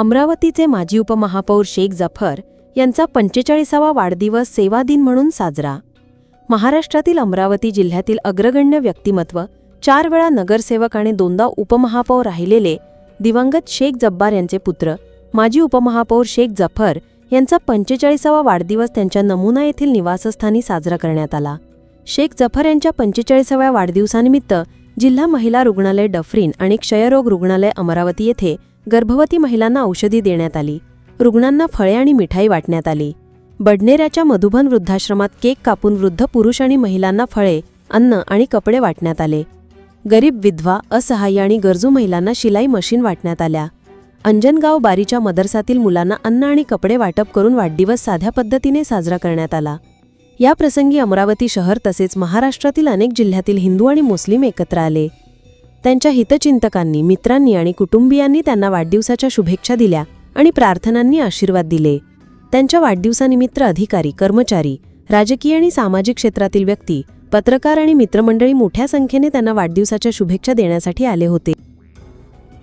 अमरावतीचे माजी उपमहापौर शेख जफर यांचा पंचेचाळीसावा वाढदिवस सेवा दिन म्हणून साजरा. महाराष्ट्रातील अमरावती जिल्ह्यातील अग्रगण्य व्यक्तिमत्व चार वेळा नगरसेवक आणि दोनदा उपमहापौर राहिलेले दिवंगत शेख जब्बार यांचे पुत्र माजी उपमहापौर शेख जफर यांचा पंचेचाळीसावा वाढदिवस त्यांच्या नमुना येथील निवासस्थानी साजरा करण्यात आला. शेख जफर यांच्या पंचेचाळीसाव्या वाढदिवसानिमित्त जिल्हा महिला रुग्णालय डफरीन आणि क्षयरोग रुग्णालय अमरावती येथे गर्भवती महिलांना औषधी देण्यात आली. रुग्णांना फळे आणि मिठाई वाटण्यात आली. बडनेऱ्याच्या मधुबन वृद्धाश्रमात केक कापून वृद्ध पुरुष आणि महिलांना फळे अन्न आणि कपडे वाटण्यात आले. गरीब विधवा असहाय्य आणि गरजू महिलांना शिलाई मशीन वाटण्यात आल्या. अंजनगाव बारीच्या मदरसातील मुलांना अन्न आणि कपडे वाटप करून वाढदिवस साध्या पद्धतीने साजरा करण्यात आला. या प्रसंगी अमरावती शहर तसेच महाराष्ट्रातील अनेक जिल्ह्यातील हिंदू आणि मुस्लिम एकत्र आले. त्यांच्या हितचिंतकांनी मित्रांनी आणि कुटुंबियांनी त्यांना वाढदिवसाच्या शुभेच्छा दिल्या आणि प्रार्थनांनी आशीर्वाद दिले. त्यांच्या वाढदिवसानिमित्त अधिकारी कर्मचारी राजकीय आणि सामाजिक क्षेत्रातील व्यक्ती पत्रकार आणि मित्रमंडळी मोठ्या संख्येने त्यांना वाढदिवसाच्या शुभेच्छा देण्यासाठी आले होते.